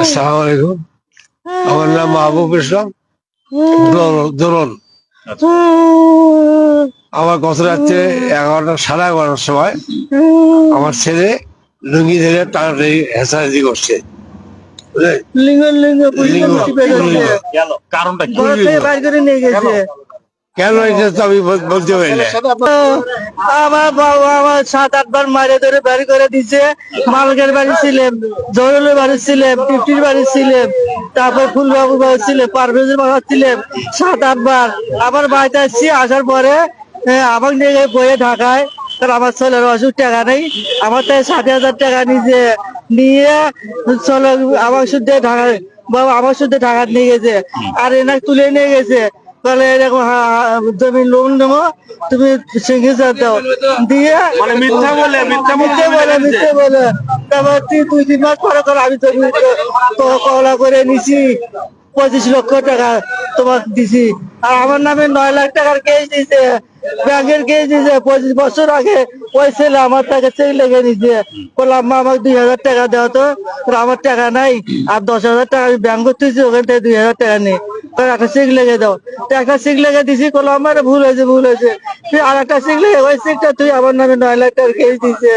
আসসালামু আলাইকুম। আমার নাম মাহবুব ইসলাম। দোল- দোলন। আমার গত রাত্রে এগারোটা সাড়ে এগারোটার সময় আমার ছেলে লুঙ্গি ধরে টানাটানি হেঁচাহাতি করছে। লিঙ্গ লিঙ্গ কারণটা কি? বাইর করে নিয়ে গেছে। কেন বলতে পারি আমার বাবা আমার সাত আটবার মারে ধরে বাড়ি করে দিছে। মালকের বাড়ি ছিলাম জরুলের বাড়ি ছিলাম টিপটির বাড়ি ছিলাম তারপর ফুলবাবুর বাড়ি ছিলাম পারভেজের বাড়ি ছিলাম সাত আটবার আবার বাড়িতে আসছি, আসার পরে আমার নিয়ে বইয়ে ঢাকায়। কারণ আমার ছেলের অসুখ টাকা নেই। আমার তাই ষাট হাজার টাকা নিজে নিয়ে চলো আমার শুদ্ধে ঢাকা বাবা আমার শুদ্ধে ঢাকা নিয়ে গেছে। আর এনাকে তুলে নিয়ে গেছে। বলে এরকম হা- হা- লোন নেব তুমি সিঙ্গেচার দাও। দিয়ে মানে মিথ্যা বলে মিথ্যা মিথ্যে বলে মিথ্যে বলে। তারপর তিন দুই তিন মাস পরে করে আমি জমি কলা করে নিছি পঁচিশ লক্ষ টাকা তোমার দিছি। আর আমার নামে নয় লাখ টাকার কেস দিছে ব্যাংকের কেস দিছে পঁচিশ বছর আগে ওই ছেলে আমার টাকা চেক লেগে নিছে। বললাম মা আমাকে দুই হাজার টাকা দেওয়া তো। আমার টাকা নাই আর দশ হাজার টাকা আমি ব্যাংক করতেছি ওখান থেকে দুই হাজার টাকা নেই একটা সিক লেগে দাও। একটা সিক লেগে দিছি কলো আমার ভুল হয়েছে ভুল হয়েছে। তুই আর একটা সিক লেগে, ওই সিকটা তুই আমার নামে নয় লাখ টাকা কেস দিছে